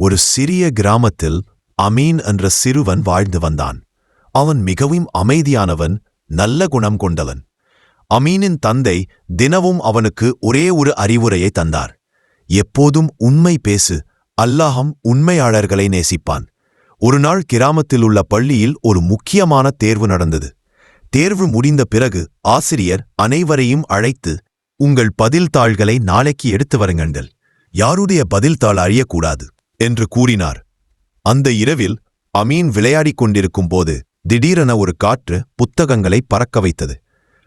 ஒரு சிறிய கிராமத்தில் அமீன் என்ற சிறுவன் வாழ்ந்து வந்தான். அவன் மிகவும் அமைதியானவன் நல்ல குணம் கொண்டவன். அமீனின் தந்தை தினமும் அவனுக்கு ஒரே ஒரு அறிவுரையை தந்தார். எப்போதும் உண்மை பேசு அல்லாஹம் உண்மையாளர்களை நேசிப்பான். ஒருநாள் கிராமத்தில் உள்ள பள்ளியில் ஒரு முக்கியமான தேர்வு நடந்தது. தேர்வு முடிந்த பிறகு ஆசிரியர் அனைவரையும் அழைத்து உங்கள் பதில் தாள்களை நாளைக்கு எடுத்து வருங்கள். யாருடைய பதில் தாள் அழியக்கூடாது என்று கூறினார். அந்த இரவில் அமீன் விளையாடிக் கொண்டிருக்கும் போது திடீரென ஒரு காற்று புத்தகங்களை பறக்க வைத்தது.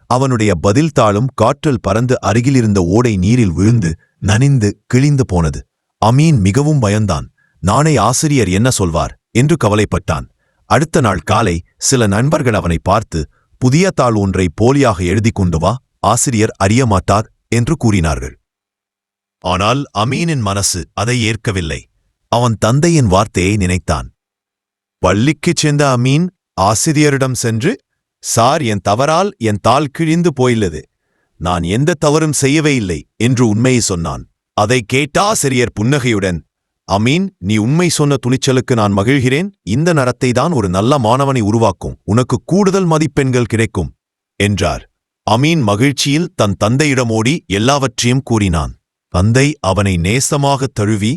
அவனுடைய பதில் தாளும் காற்றில் பறந்து அருகிலிருந்த ஓடை நீரில் விழுந்து நனிந்து கிழிந்து போனது. அமீன் மிகவும் பயந்தான். நானே ஆசிரியர் என்ன சொல்வார்? என்று கவலைப்பட்டான். அடுத்த நாள் காலை சில நண்பர்கள் அவனை பார்த்து புதிய தாள் ஒன்றை போலியாக எழுதிக் கொண்டு வா ஆசிரியர் அறியமாட்டார் என்று கூறினார்கள். ஆனால் அமீனின் மனசு அதை ஏற்கவில்லை. அவன் தந்தையின் வார்த்தையை நினைத்தான். பள்ளிக்குச் சென்ற அமீன் ஆசிரியரிடம் சென்று சார் என் தவறால் என் தாள் கிழிந்து போயுள்ளது. நான் எந்த தவறும் செய்யவே இல்லை என்று உண்மையை சொன்னான். அதை கேட்டா ஆசிரியர் புன்னகையுடன் அமீன் நீ உண்மை சொன்ன துணிச்சலுக்கு நான் மகிழ்கிறேன். இந்த நடத்தை தான் ஒரு நல்ல மாணவனை உருவாக்கும். உனக்கு கூடுதல் மதிப்பெண்கள் கிடைக்கும் என்றார். அமீன் மகிழ்ச்சியில் தன் தந்தையிடம் ஓடி எல்லாவற்றையும் கூறினான். தந்தை அவனை நேசமாகத் தழுவி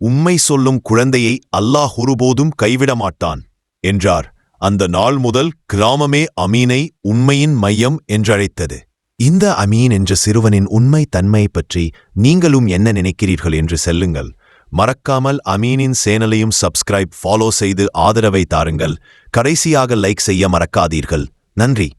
உம்மை சொல்லும் குழந்தையை அல்லாஹ் ஒருபோதும் கைவிட மாட்டான் என்றார். அந்த நாள் முதல் கிராமமே அமீனை உண்மையின் மையம் என்றழைத்தது. இந்த அமீன் என்ற சிறுவனின் உண்மை தன்மை பற்றி நீங்களும் என்ன நினைக்கிறீர்கள் என்று செல்லுங்கள். மறக்காமல் அமீனின் சேனலையும் சப்ஸ்கிரைப் ஃபாலோ செய்து ஆதரவை தாருங்கள். கடைசியாக லைக் செய்ய மறக்காதீர்கள். நன்றி.